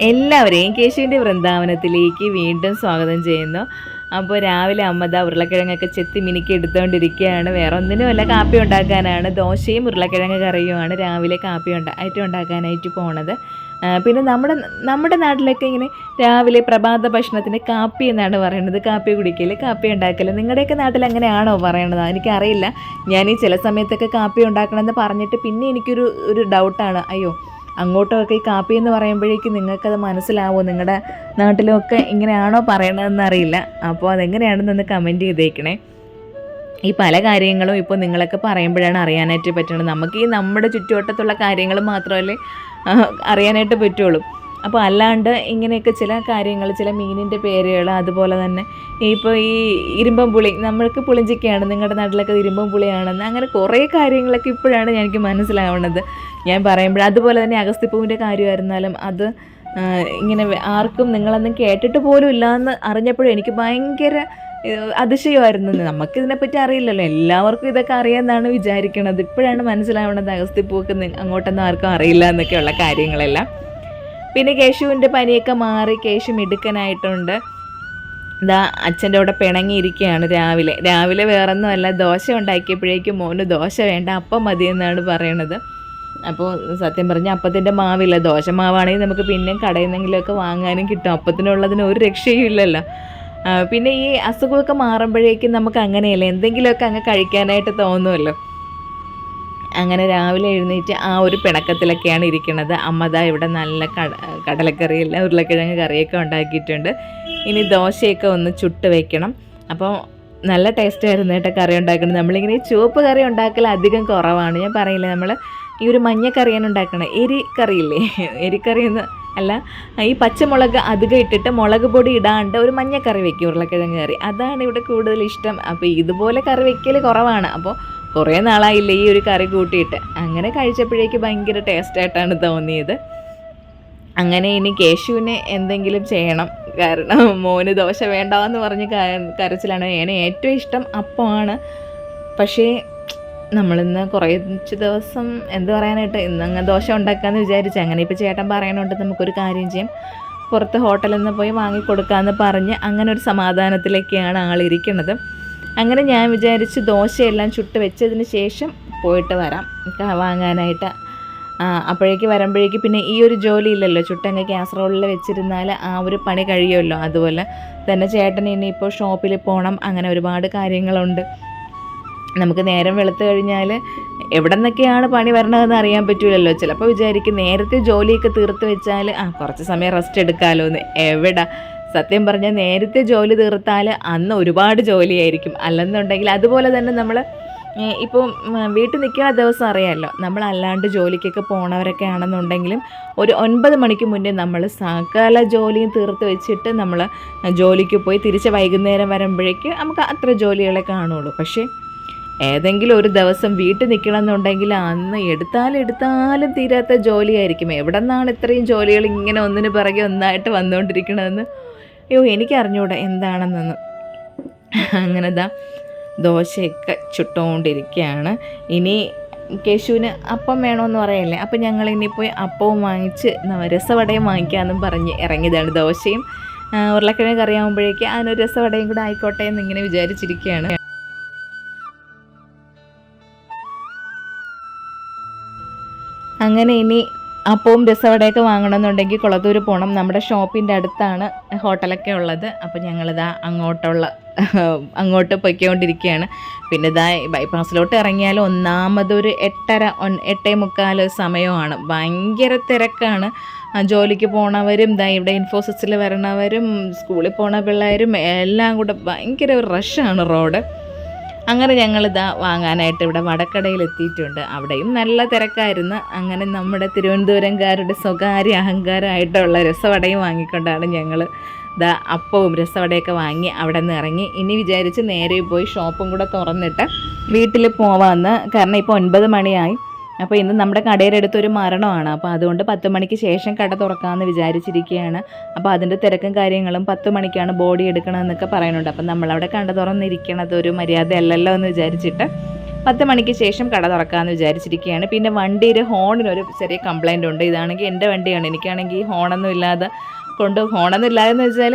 എല്ലാവരെയും കേശുവിന്റെ വൃന്ദാവനത്തിലേക്ക് വീണ്ടും സ്വാഗതം ചെയ്യുന്നു. അപ്പോൾ രാവിലെ അമ്മത ഉരുളക്കിഴങ്ങൊക്കെ ചെത്തി മിനുക്കി എടുത്തുകൊണ്ടിരിക്കുകയാണ് വേറെ ഒന്നിനുമല്ല കാപ്പി ഉണ്ടാക്കാനാണ്. ദോശയും ഉരുളക്കിഴങ്ങ് കറിയുമാണ് രാവിലെ കാപ്പി ഉണ്ടാ ആയിട്ട് ഉണ്ടാക്കാനായിട്ട് പോണത്. പിന്നെ നമ്മുടെ നമ്മുടെ നാട്ടിലൊക്കെ ഇങ്ങനെ രാവിലെ പ്രഭാത ഭക്ഷണത്തിന് കാപ്പി എന്നാണ് പറയുന്നത്. കാപ്പി കുടിക്കൽ കാപ്പി ഉണ്ടാക്കൽ നിങ്ങളുടെയൊക്കെ നാട്ടിൽ അങ്ങനെയാണോ പറയണത്? എനിക്കറിയില്ല. ഞാൻ ഈ ചില സമയത്തൊക്കെ കാപ്പി ഉണ്ടാക്കണമെന്ന് പറഞ്ഞിട്ട് പിന്നെ എനിക്കൊരു ഒരു ഡൗട്ടാണ് അയ്യോ അങ്ങോട്ടൊക്കെ ഈ കാപ്പി എന്ന് പറയുമ്പോഴേക്കും നിങ്ങൾക്കത് മനസ്സിലാവുമോ നിങ്ങളുടെ നാട്ടിലൊക്കെ ഇങ്ങനെയാണോ പറയണതെന്ന് അറിയില്ല. അപ്പോൾ അതെങ്ങനെയാണെന്നൊന്ന് കമന്റ് ചെയ്തേക്കണേ. ഈ പല കാര്യങ്ങളും ഇപ്പോൾ നിങ്ങളൊക്കെ പറയുമ്പോഴാണ് അറിയാനായിട്ട് പറ്റുന്നത് നമുക്ക് ഈ നമ്മുടെ ചുറ്റുവട്ടത്തുള്ള കാര്യങ്ങൾ മാത്രമല്ലേ അറിയാനായിട്ട് പറ്റുള്ളൂ. അപ്പോൾ അല്ലാണ്ട് ഇങ്ങനെയൊക്കെ ചില കാര്യങ്ങൾ ചില മീനിന്റെ പേരുകൾ അതുപോലെ തന്നെ ഇപ്പോൾ ഈ ഇരുമ്പം പുളി നമ്മൾക്ക് പുളിഞ്ചിക്കയാണ് നിങ്ങളുടെ നാട്ടിലൊക്കെ ഇരുമ്പം പുളിയാണെന്ന് അങ്ങനെ കുറേ കാര്യങ്ങളൊക്കെ ഇപ്പോഴാണ് എനിക്ക് മനസ്സിലാവുന്നത് ഞാൻ പറയുമ്പോൾ അതുപോലെ തന്നെ അഗസ്തിപ്പൂവിന്റെ കാര്യമായിരുന്നാലും അത് ഇങ്ങനെ ആർക്കും നിങ്ങളൊന്നും കേട്ടിട്ട് പോലും ഇല്ലയെന്ന് അറിഞ്ഞപ്പോഴും എനിക്ക് ഭയങ്കര അതിശയമായിരുന്നു. നമുക്കിതിനെപ്പറ്റി അറിയില്ലല്ലോ. എല്ലാവർക്കും ഇതൊക്കെ അറിയാമെന്നാണ് വിചാരിക്കുന്നത് ഇപ്പോഴാണ് മനസ്സിലാവുന്നത് അഗസ്തിപ്പൂക്ക് അങ്ങോട്ടൊന്നും ആർക്കും അറിയില്ല എന്നൊക്കെയുള്ള കാര്യങ്ങളെല്ലാം. പിന്നെ കേശുവിന്റെ പനിയൊക്കെ മാറി കേശു മിടുക്കനായിട്ടുണ്ട്. ഇതാ അച്ഛന്റെ അവിടെ പിണങ്ങിയിരിക്കുകയാണ് രാവിലെ. രാവിലെ വേറൊന്നുമല്ല ദോശ ഉണ്ടാക്കിയപ്പോഴേക്കും മോന് ദോശ വേണ്ട അപ്പം മതി എന്നാണ് പറയണത്. അപ്പോൾ സത്യം പറഞ്ഞാൽ അപ്പത്തിന്റെ മാവില്ല. ദോശ മാവാണെങ്കിൽ നമുക്ക് പിന്നെയും കടയിൽ നിന്നെങ്കിലുമൊക്കെ വാങ്ങാനും കിട്ടും. അപ്പത്തിനുള്ളതിന് ഒരു രക്ഷയും ഇല്ലല്ലോ. പിന്നെ ഈ അസുഖമൊക്കെ മാറുമ്പോഴേക്കും നമുക്ക് അങ്ങനെയല്ല? എന്തെങ്കിലുമൊക്കെ അങ്ങ് കഴിക്കാനായിട്ട് തോന്നുമല്ലോ. അങ്ങനെ രാവിലെ എഴുന്നേറ്റ് ആ ഒരു പിണക്കത്തിലൊക്കെയാണ് ഇരിക്കുന്നത് അമ്മതാ ഇവിടെ നല്ല കട കടലക്കറിയെല്ലാം ഉരുളക്കിഴങ്ങ് കറിയൊക്കെ ഉണ്ടാക്കിയിട്ടുണ്ട്. ഇനി ദോശയൊക്കെ ഒന്ന് ചുട്ട് വയ്ക്കണം അപ്പോൾ നല്ല ടേസ്റ്റ് ആയിരുന്നു കേട്ടോ കറി ഉണ്ടാക്കുന്നത് നമ്മളിങ്ങനെ ചുവപ്പ് കറി ഉണ്ടാക്കൽ അധികം കുറവാണ്. ഞാൻ പറയില്ല നമ്മൾ ഈ ഒരു മഞ്ഞക്കറിയാണ് ഉണ്ടാക്കണത്. എരി കറിയില്ലേ? എരിക്കറി എന്ന് അല്ല ഈ പച്ചമുളക് അധികം ഇട്ടിട്ട് മുളക് പൊടി ഇടാണ്ട് ഒരു മഞ്ഞക്കറി വെക്കും ഉരുളക്കിഴങ്ങ് കറി. അതാണ് ഇവിടെ കൂടുതൽ ഇഷ്ടം. അപ്പോൾ ഇതുപോലെ കറി വെക്കൽ കുറവാണ്. അപ്പോൾ കുറേ നാളായില്ല ഈ ഒരു കറി കൂട്ടിയിട്ട്. അങ്ങനെ കഴിച്ചപ്പോഴേക്ക് ഭയങ്കര ടേസ്റ്റായിട്ടാണ് തോന്നിയത്. അങ്ങനെ ഇനി കേശുവിന് എന്തെങ്കിലും ചെയ്യണം. കാരണം മോന് ദോശ വേണ്ടാന്ന് പറഞ്ഞ് കരച്ചിലാണ്. ഏനെ ഏറ്റവും ഇഷ്ടം അപ്പമാണ്. പക്ഷേ നമ്മളിന്ന് കുറച്ച് ദിവസം എന്ത് പറയാനായിട്ട് ഇന്ന് അങ്ങ് ദോശ ഉണ്ടാക്കാമെന്ന് വിചാരിച്ചു അങ്ങനെ ഇപ്പോൾ ചേട്ടൻ പറയണോണ്ട് നമുക്കൊരു കാര്യം ചെയ്യാം. പുറത്ത് ഹോട്ടലിൽ നിന്ന് പോയി വാങ്ങിക്കൊടുക്കാമെന്ന് പറഞ്ഞ് അങ്ങനെ ഒരു സമാധാനത്തിലേക്കാണ് ആളിരിക്കുന്നത്. അങ്ങനെ ഞാൻ വിചാരിച്ച് ദോശയെല്ലാം ചുട്ട് വെച്ചതിന് ശേഷം പോയിട്ട് വരാം. വാങ്ങാനായിട്ട്. അപ്പോഴേക്ക് വരുമ്പോഴേക്ക് പിന്നെ ഈ ഒരു ജോലി ഇല്ലല്ലോ. ചുട്ടങ്ങ് കാസറോളിൽ വെച്ചിരുന്നാൽ ആ ഒരു പണി കഴിയുമല്ലോ. അതുപോലെ തന്നെ ചേട്ടൻ ഇനിയിപ്പോൾ ഷോപ്പിൽ പോകണം. അങ്ങനെ ഒരുപാട് കാര്യങ്ങളുണ്ട്. നമുക്ക് നേരം വെളുത്തു കഴിഞ്ഞാൽ എവിടെ നിന്നൊക്കെയാണ് പണി വരണതെന്ന് അറിയാൻ പറ്റൂലല്ലോ. ചിലപ്പോൾ വിചാരിക്കും നേരത്തെ ജോലിയൊക്കെ തീർത്ത് വെച്ചാൽ ആ കുറച്ച് സമയം റെസ്റ്റ് എടുക്കാമല്ലോ എന്ന് എവിടെ? സത്യം പറഞ്ഞാൽ നേരത്തെ ജോലി തീർത്താൽ അന്ന് ഒരുപാട് ജോലിയായിരിക്കും. അല്ലെന്നുണ്ടെങ്കിൽ അതുപോലെ തന്നെ നമ്മൾ ഇപ്പോൾ വീട്ടിൽ നിൽക്കുന്ന ദിവസം അറിയാമല്ലോ നമ്മൾ അല്ലാണ്ട് ജോലിക്കൊക്കെ പോണവരൊക്കെ ആണെന്നുണ്ടെങ്കിലും ഒരു ഒൻപത് മണിക്ക് മുന്നേ നമ്മൾ സകല ജോലിയും തീർത്ത് വെച്ചിട്ട് നമ്മൾ ജോലിക്ക് പോയി തിരിച്ച് വൈകുന്നേരം വരുമ്പോഴേക്ക് നമുക്ക് അത്ര ജോലികളെ കാണുള്ളൂ. പക്ഷേ ഏതെങ്കിലും ഒരു ദിവസം വീട്ടിൽ നിൽക്കണമെന്നുണ്ടെങ്കിൽ അന്ന് എടുത്താലും എടുത്താലും തീരാത്ത ജോലിയായിരിക്കും. എവിടെ നിന്നാണ് ഇത്രയും ജോലികൾ ഇങ്ങനെ ഒന്നിന് പിറകെ ഒന്നായിട്ട് വന്നുകൊണ്ടിരിക്കണമെന്ന് അയ്യോ എനിക്കറിഞ്ഞൂടെ എന്താണെന്നൊന്ന്. അങ്ങനെ ദോശയൊക്കെ ചുട്ടുകൊണ്ടിരിക്കുകയാണ് ഇനി കേശുവിന് അപ്പം വേണമെന്ന് പറയല്ലേ? അപ്പം ഞങ്ങൾ ഇനി പോയി അപ്പവും വാങ്ങിച്ച് രസവടയും വാങ്ങിക്കാമെന്നും പറഞ്ഞ് ഇറങ്ങിയതാണ് ദോശയും. ഉരുളക്കിഴങ്ങ് കറിയാകുമ്പോഴേക്ക് അതിനൊരു രസവടയും കൂടെ ആയിക്കോട്ടെ എന്ന് ഇങ്ങനെ വിചാരിച്ചിരിക്കുകയാണ് അങ്ങനെ ഇനി അപ്പവും രസവടയൊക്കെ വാങ്ങണമെന്നുണ്ടെങ്കിൽ കുളത്തൂർ പോകണം നമ്മുടെ ഷോപ്പിന്റെ അടുത്താണ് ഹോട്ടലൊക്കെ ഉള്ളത്. അപ്പോൾ ഞങ്ങളിതാ അങ്ങോട്ടുള്ള അങ്ങോട്ട് പൊയ്ക്കൊണ്ടിരിക്കുകയാണ്. പിന്നെ ഇതാ ബൈപ്പാസിലോട്ട് ഇറങ്ങിയാൽ ഒന്നാമതൊരു എട്ടര എട്ടേ മുക്കാൽ സമയമാണ്. ഭയങ്കര തിരക്കാണ്. ജോലിക്ക് പോണവരും ഇതാ ഇവിടെ ഇൻഫോസിസിൽ വരണവരും സ്കൂളിൽ പോണ പിള്ളേരും എല്ലാം കൂടെ ഭയങ്കര റഷാണ് റോഡ്. അങ്ങനെ ഞങ്ങളിതാ വാങ്ങാനായിട്ട് ഇവിടെ വടക്കടയിൽ എത്തിയിട്ടുണ്ട് അവിടെയും നല്ല തിരക്കായിരുന്നു. അങ്ങനെ നമ്മുടെ തിരുവനന്തപുരംകാരുടെ സ്വകാര്യ അഹങ്കാരമായിട്ടുള്ള രസവടയും വാങ്ങിക്കൊണ്ടാണ് ഞങ്ങൾ ദാ അപ്പവും രസവടയൊക്കെ വാങ്ങി അവിടെ നിന്ന് ഇറങ്ങി. ഇനി വിചാരിച്ച് നേരെ പോയി ഷോപ്പും കൂടെ തുറന്നിട്ട് വീട്ടിൽ പോവാമെന്ന് കാരണം ഇപ്പോൾ ഒൻപത് മണിയായി. അപ്പോൾ ഇന്ന് നമ്മുടെ കടയുടെ അടുത്തൊരു മരണമാണ്. അപ്പോൾ അതുകൊണ്ട് പത്ത് മണിക്ക് ശേഷം കട തുറക്കാമെന്ന് വിചാരിച്ചിരിക്കുകയാണ്. അപ്പോൾ അതിന്റെ തിരക്കും കാര്യങ്ങളും പത്ത് മണിക്കാണ് ബോഡി എടുക്കണമെന്നൊക്കെ പറയുന്നുണ്ട്. അപ്പം നമ്മളവിടെ കട തുറന്നിരിക്കണത് ഒരു മര്യാദ അല്ലല്ലോ എന്ന് വിചാരിച്ചിട്ട് പത്ത് മണിക്ക് ശേഷം കട തുറക്കാമെന്ന് വിചാരിച്ചിരിക്കുകയാണ്. പിന്നെ വണ്ടിയുടെ ഹോണിനൊരു ചെറിയ കംപ്ലൈന്റ് ഉണ്ട്. ഇതാണെങ്കിൽ എന്റെ വണ്ടിയാണ്. എനിക്കാണെങ്കിൽ ഹോണൊന്നും ഇല്ലാതെ കൊണ്ട് ഹോണൊന്നും ഇല്ലാതെന്ന് വെച്ചാൽ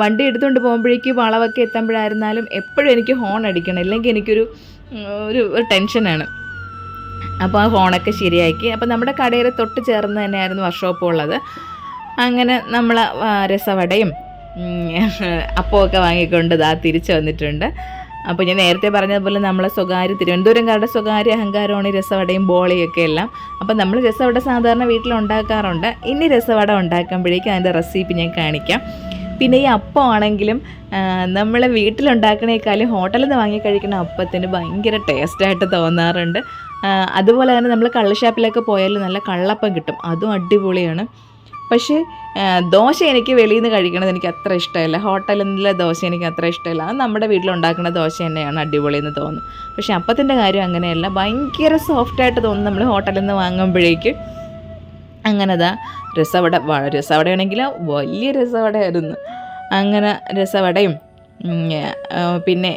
വണ്ടി എടുത്തുകൊണ്ട് പോകുമ്പോഴേക്കും വളവൊക്കെ എത്തുമ്പോഴായിരുന്നാലും എപ്പോഴും എനിക്ക് ഹോൺ അടിക്കണം. ഇല്ലെങ്കിൽ എനിക്കൊരു ഒരു ടെൻഷനാണ് അപ്പോൾ ആ ഫോണൊക്കെ ശരിയാക്കി. അപ്പോൾ നമ്മുടെ കടയിൽ തൊട്ട് ചേർന്ന് തന്നെയായിരുന്നു വർക്ക്ഷോപ്പ് ഉള്ളത്. അങ്ങനെ നമ്മൾ രസവടയും അപ്പമൊക്കെ വാങ്ങിക്കൊണ്ട് ഇതാ തിരിച്ചു വന്നിട്ടുണ്ട്. അപ്പോൾ ഞാൻ നേരത്തെ പറഞ്ഞതുപോലെ നമ്മളെ സ്വകാര്യ തിരുവനന്തപുരംകാരുടെ സ്വകാര്യ അഹങ്കാരമാണ് രസവടയും ബോളിയൊക്കെ എല്ലാം. അപ്പോൾ നമ്മൾ രസവട സാധാരണ വീട്ടിൽ ഉണ്ടാക്കാറുണ്ട് ഇനി രസവട ഉണ്ടാക്കുമ്പോഴേക്കും അതിന്റെ റെസിപ്പി ഞാൻ കാണിക്കാം. പിന്നെ ഈ അപ്പം ആണെങ്കിലും നമ്മൾ വീട്ടിലുണ്ടാക്കണേക്കാളും ഹോട്ടലിൽ നിന്ന് വാങ്ങി കഴിക്കുന്ന അപ്പത്തിന് ഭയങ്കര ടേസ്റ്റായിട്ട് തോന്നാറുണ്ട്. അതുപോലെ തന്നെ നമ്മൾ കള്ളുഷാപ്പിലൊക്കെ പോയാൽ നല്ല കള്ളപ്പം കിട്ടും. അതും അടിപൊളിയാണ്. പക്ഷേ ദോശ എനിക്ക് വെളിയിൽ നിന്ന് കഴിക്കണത് എനിക്ക് അത്ര ഇഷ്ടമല്ല. ഹോട്ടലിലെ ദോശ എനിക്ക് അത്ര ഇഷ്ടമല്ല. അത് നമ്മുടെ വീട്ടിലുണ്ടാക്കുന്ന ദോശ തന്നെയാണ് അടിപൊളി എന്ന് തോന്നും പക്ഷേ അപ്പത്തിന്റെ കാര്യം അങ്ങനെയല്ല. ഭയങ്കര സോഫ്റ്റായിട്ട് തോന്നും നമ്മൾ ഹോട്ടലിൽ നിന്ന് വാങ്ങുമ്പോഴേക്ക്. അങ്ങനെതാ രസവട രസവട രസവടയാണെങ്കിൽ വലിയ രസവടയായിരുന്നു. അങ്ങനെ രസവടയും പിന്നെ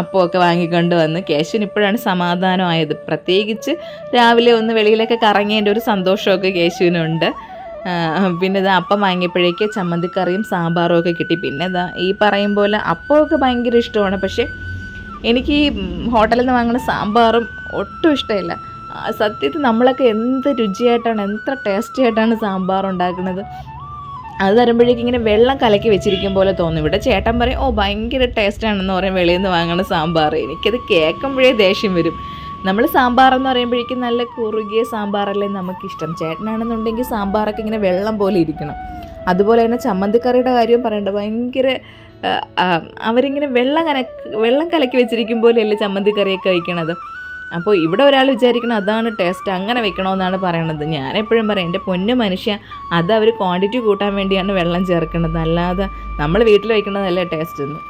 അപ്പമൊക്കെ വാങ്ങിക്കൊണ്ട് വന്ന് കേശുവിന് ഇപ്പോഴാണ് സമാധാനമായത്. പ്രത്യേകിച്ച് രാവിലെ ഒന്ന് വെളിയിലൊക്കെ കറങ്ങേണ്ട ഒരു സന്തോഷമൊക്കെ കേശുവിനുണ്ട്. പിന്നെ ഇതാ അപ്പം വാങ്ങിയപ്പോഴേക്ക് ചമ്മന്തിക്കറിയും സാമ്പാറും ഒക്കെ കിട്ടി. പിന്നെ ഇതാ ഈ പറയും പോലെ അപ്പമൊക്കെ ഭയങ്കര ഇഷ്ടമാണ്. പക്ഷേ എനിക്ക് ഈ ഹോട്ടലിൽ നിന്ന് വാങ്ങുന്ന സാമ്പാറും ഒട്ടും ഇഷ്ടമില്ല. സത്യത്തിൽ നമ്മളൊക്കെ എന്ത് രുചിയായിട്ടാണ് എത്ര ടേസ്റ്റി ആയിട്ടാണ് സാമ്പാർ ഉണ്ടാക്കുന്നത് അത് തരുമ്പോഴേക്കും ഇങ്ങനെ വെള്ളം കലക്കി വെച്ചിരിക്കും പോലെ തോന്നും. ഇവിടെ ചേട്ടൻ പറയും ഓ ഭയങ്കര ടേസ്റ്റാണെന്ന് പറയും വെളിയിൽ നിന്ന് വാങ്ങണ സാമ്പാർ. എനിക്കത് കേൾക്കുമ്പോഴേ ദേഷ്യം വരും. നമ്മൾ സാമ്പാർ എന്ന് പറയുമ്പോഴേക്കും നല്ല കുറുകിയ സാമ്പാറല്ലേ നമുക്കിഷ്ടം. ചേട്ടനാണെന്നുണ്ടെങ്കിൽ സാമ്പാറൊക്കെ ഇങ്ങനെ വെള്ളം പോലെ ഇരിക്കണം. അതുപോലെ തന്നെ ചമ്മന്തിക്കറിയുടെ കാര്യവും പറയണ്ട. ഭയങ്കര അവരിങ്ങനെ വെള്ളം കലക്ക് വെള്ളം കലക്കി വെച്ചിരിക്കും പോലെയല്ലേ ചമ്മന്തിക്കറിയൊക്കെ വയ്ക്കണത്. അപ്പോൾ ഇവിടെ ഒരാൾ വിചാരിക്കണം അതാണ് ടേസ്റ്റ് അങ്ങനെ വെക്കണമെന്നാണ് പറയണത്. ഞാൻ എപ്പോഴും പറയും എന്റെ പൊന്നു മനുഷ്യ അത് അവർ ക്വാണ്ടിറ്റി കൂട്ടാൻ വേണ്ടിയാണ് വെള്ളം ചേർക്കുന്നത്. അല്ലാതെ നമ്മൾ വീട്ടിൽ വയ്ക്കുന്നതല്ലേ ടേസ്റ്റ് എന്ന്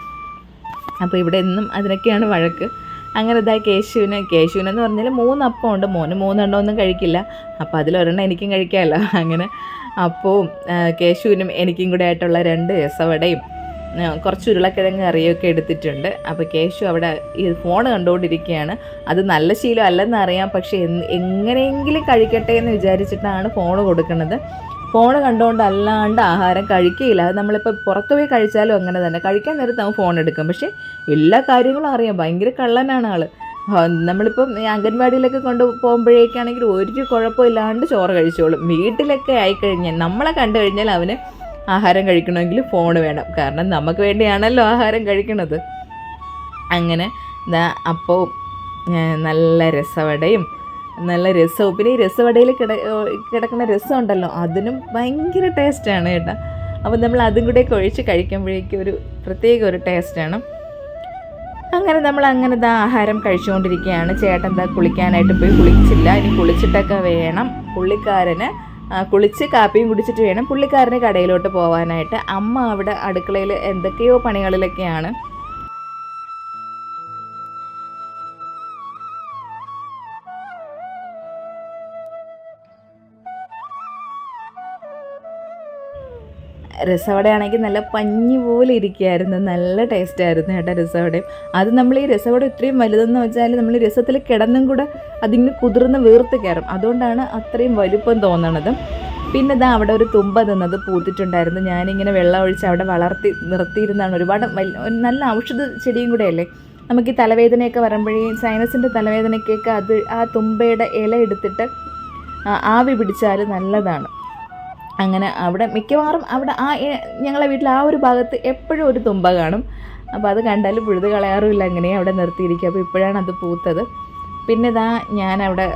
അപ്പോൾ ഇവിടെ എന്നും അതിനൊക്കെയാണ് വഴക്ക്. അങ്ങനെ ഇതാ കേശുവിന് കേശുവിനെന്ന് പറഞ്ഞാൽ മൂന്ന് അപ്പം ഉണ്ട്. മോന് മൂന്നെണ്ണം ഒന്നും കഴിക്കില്ല. അപ്പോൾ അതിലൊരെണ്ണം എനിക്കും കഴിക്കാമല്ലോ അങ്ങനെ അപ്പവും ആ, കേശുവിനും എനിക്കും കൂടെ ആയിട്ടുള്ള രണ്ട് രസവടയും കുറച്ച് ഉരുളക്കിഴങ്ങ് കറിയൊക്കെ എടുത്തിട്ടുണ്ട്. അപ്പോൾ കേശു അവിടെ ഈ ഫോൺ കണ്ടുകൊണ്ടിരിക്കുകയാണ്. അത് നല്ല ശീലം അല്ലെന്ന് അറിയാം. പക്ഷേ എങ്ങനെയെങ്കിലും കഴിക്കട്ടെ എന്ന് വിചാരിച്ചിട്ടാണ് ഫോൺ കൊടുക്കുന്നത്. ഫോൺ കണ്ടുകൊണ്ട് അല്ലാണ്ട് ആഹാരം കഴിക്കുകയില്ല. അത് നമ്മളിപ്പോൾ പുറത്തു പോയി കഴിച്ചാലും അങ്ങനെ തന്നെ. കഴിക്കാൻ നേരത്ത് അവൻ ഫോൺ എടുക്കും. പക്ഷേ എല്ലാ കാര്യങ്ങളും അറിയാം. ഭയങ്കര കള്ളനാണ് ആൾ നമ്മളിപ്പം അംഗൻവാടിയിലൊക്കെ കൊണ്ട് പോകുമ്പോഴേക്കാണെങ്കിൽ ഒരു കുഴപ്പമില്ലാണ്ട് ചോറ് കഴിച്ചോളും. വീട്ടിലൊക്കെ ആയിക്കഴിഞ്ഞാൽ നമ്മളെ കണ്ടു കഴിഞ്ഞാൽ അവന് ആഹാരം കഴിക്കണമെങ്കിൽ ഫോൺ വേണം. കാരണം നമുക്ക് വേണ്ടിയാണല്ലോ ആഹാരം കഴിക്കണത്. അങ്ങനെ അപ്പോൾ നല്ല രസവടയും നല്ല രസവും. പിന്നെ ഈ രസവടയിൽ കിട കിടക്കുന്ന രസം ഉണ്ടല്ലോ അതിനും ഭയങ്കര ടേസ്റ്റാണ് കേട്ടോ. അപ്പോൾ നമ്മൾ അതും കൂടെ ഒഴിച്ച് കഴിക്കുമ്പോഴേക്കും ഒരു പ്രത്യേക ഒരു ടേസ്റ്റാണ് അങ്ങനെ നമ്മൾ അങ്ങനെ ഇതാ ആഹാരം കഴിച്ചുകൊണ്ടിരിക്കുകയാണ്. ചേട്ടൻ എന്താ കുളിക്കാനായിട്ട് പോയി കുളിച്ചില്ല. ഇനി കുളിച്ചിട്ടൊക്കെ വേണം. പുള്ളിക്കാരന് കുളിച്ച് കാപ്പിയും കുടിച്ചിട്ട് വേണം പുള്ളിക്കാരന് കടയിലോട്ട് പോകാനായിട്ട് അമ്മ അവിടെ അടുക്കളയിൽ എന്തൊക്കെയോ പണികളിലൊക്കെയാണ്. രസവടയാണെങ്കിൽ നല്ല പഞ്ഞി പോലെ ഇരിക്കുകയായിരുന്നു. നല്ല ടേസ്റ്റ് ആയിരുന്നു കേട്ടോ രസവടയും. അത് നമ്മൾ ഈ രസവട ഇത്രയും വലുതെന്ന് വെച്ചാൽ നമ്മൾ രസത്തിൽ കിടന്നും കൂടെ അതിങ്ങനെ കുതിർന്ന് വീർത്ത് കയറും. അതുകൊണ്ടാണ് അത്രയും വലുപ്പം തോന്നണത്. പിന്നെ ഇതാ അവിടെ ഒരു തുമ്പ നിന്നത് പൂത്തിട്ടുണ്ടായിരുന്നു. ഞാനിങ്ങനെ വെള്ളം ഒഴിച്ച് അവിടെ വളർത്തി നിർത്തിയിരുന്നാണ് ഒരുപാട് നല്ല ഔഷധ ചെടിയും കൂടെയല്ലേ നമുക്ക് ഈ തലവേദനയൊക്കെ വരുമ്പോഴേ സൈനസിന്റെ തലവേദനയ്ക്കൊക്കെ അത് ആ തുമ്പയുടെ ഇല എടുത്തിട്ട് ആവി പിടിച്ചാൽ നല്ലതാണ്. അങ്ങനെ അവിടെ മിക്കവാറും അവിടെ ആ ഞങ്ങളെ വീട്ടിൽ ആ ഒരു ഭാഗത്ത് എപ്പോഴും ഒരു തുമ്പ കാണും. അപ്പോൾ അത് കണ്ടാൽ പുഴുത് കളയാറുമില്ല അങ്ങനെ അവിടെ നിർത്തിയിരിക്കുക അപ്പോൾ ഇപ്പോഴാണ് അത് പൂത്തത്. പിന്നെ ഇതാ അവിടെ